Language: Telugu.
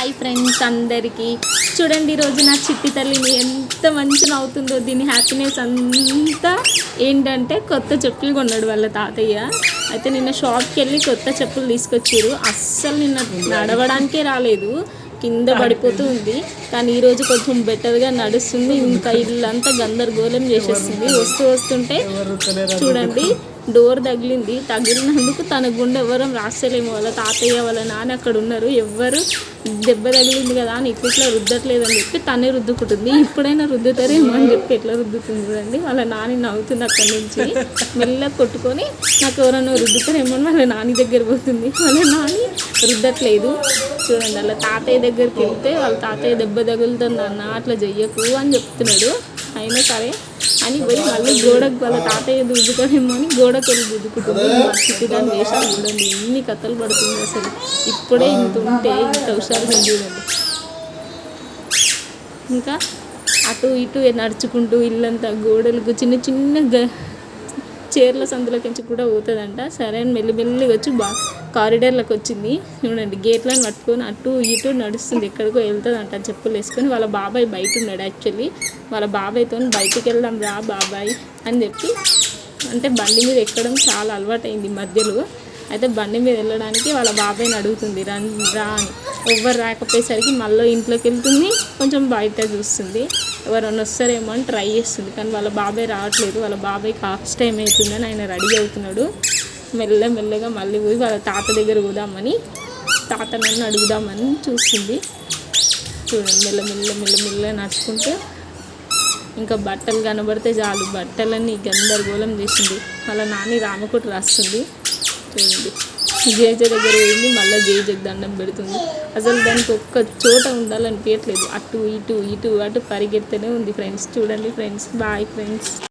హాయ్ ఫ్రెండ్స్ అందరికీ. చూడండి ఈరోజు నా చిట్టి తల్లిని ఎంత మంచి నవ్వుతుందో దీని హ్యాపీనెస్ అంతా ఏంటంటే కొత్త చెప్పులు కొన్నాడు వాళ్ళ తాతయ్య. అయితే నిన్న షాప్కి వెళ్ళి కొత్త చెప్పులు తీసుకొచ్చారు. అస్సలు నిన్న నడవడానికే రాలేదు. కింద పడిపోతూ ఉంది. కానీ ఈరోజు కొంచెం బెటర్గా నడుస్తుంది. ఇంకా ఇల్లంతా గందరగోళం చేసేస్తుంది. వస్తూ వస్తుంటే చూడండి డోర్ తగిలింది. తగిలినందుకు తన గుండె ఎవరం రాస్తలేము. వాళ్ళ తాతయ్య వాళ్ళ నాన్న అక్కడ ఉన్నారు. ఎవ్వరు దెబ్బ తగిలింది కదా అని ఇట్లా రుద్దట్లేదు అని చెప్పి తనే రుద్దుకుంటుంది. ఇప్పుడైనా రుద్దుతారేమో అని చెప్పి ఎట్లా రుద్దుతుంది చూడండి. వాళ్ళ నాని నవ్వుతుంది అక్కడి నుంచి. మెల్లగా కొట్టుకొని నాకు ఎవరైనా రుద్దుతారేమో అని వాళ్ళ నాని దగ్గర పోతుంది. వాళ్ళ నాని రుద్దట్లేదు. చూడండి వాళ్ళ తాతయ్య దగ్గరికి వెళ్తే వాళ్ళ తాతయ్య దెబ్బ తగులుతుంది అన్న అట్లా చెయ్యకు అని చెప్తున్నాడు. అయినా సరే అని పోయి మళ్ళీ గోడకు వాళ్ళ తాతయ్య దుద్దుతాడేమో అని గోడకు వెళ్ళి దుద్దుకుంటుంది దాన్ని వేసాను చూడండి ఎన్ని కథలు పడుతుంది అసలు. ఇప్పుడే ఇంత ఉంటే ఇంత హుషారుగా చూడండి ఇంకా అటు ఇటు నడుచుకుంటూ ఇల్లంతా గోడలకు చిన్న చిన్న గ చీరల సందులోకించి కూడా పోతుందంట. సరే అని మెల్లిమెల్లిగా వచ్చి బా కారిడార్లోకి వచ్చింది. చూడండి గేట్లను పట్టుకొని అటు ఇటు నడుస్తుంది. ఎక్కడికో వెళ్తుందంట చెప్పులు వేసుకొని. వాళ్ళ బాబాయ్ బయట ఉన్నాడు యాక్చువల్లీ. వాళ్ళ బాబాయ్తో బయటికి వెళ్దాం రా బాబాయ్ అని చెప్పి అంటే బండి మీద ఎక్కడం చాలా అలవాటైంది మధ్యలో. అయితే బండి మీద వెళ్ళడానికి వాళ్ళ బాబాయ్ని అడుగుతుంది రా రా అని. ఎవ్వరు రాకపోయేసరికి మళ్ళీ ఇంట్లోకి వెళ్తుంది. కొంచెం బయట చూస్తుంది. ఎవరైనా వస్తారేమో అని ట్రై చేస్తుంది. కానీ వాళ్ళ బాబాయ్ రావట్లేదు. వాళ్ళ బాబాయ్కి హాఫ్ టైం అవుతుందని ఆయన రెడీ అవుతున్నాడు. మెల్ల మెల్లగా మళ్ళీ పోయి వాళ్ళ తాత దగ్గర పోదామని తాత నన్ను అడుగుదామని చూస్తుంది. చూడండి మెల్ల మెల్ల మెల్ల మెల్ల నడుచుకుంటే ఇంకా బట్టలు కనబడితే చాలు. బట్టలన్నీ గందరగోళం చేసింది. వాళ్ళ నాని రామకోట రాస్తుంది. చూడండి. జేజ దగ్గర పోయింది మళ్ళీ జేజకు దండం పెడుతుంది. అసలు దానికి ఒక్క చోట ఉండాలనిపించట్లేదు అటు ఇటు ఇటు అటు పరిగెత్తనే ఉంది ఫ్రెండ్స్. చూడండి ఫ్రెండ్స్. Bye friends.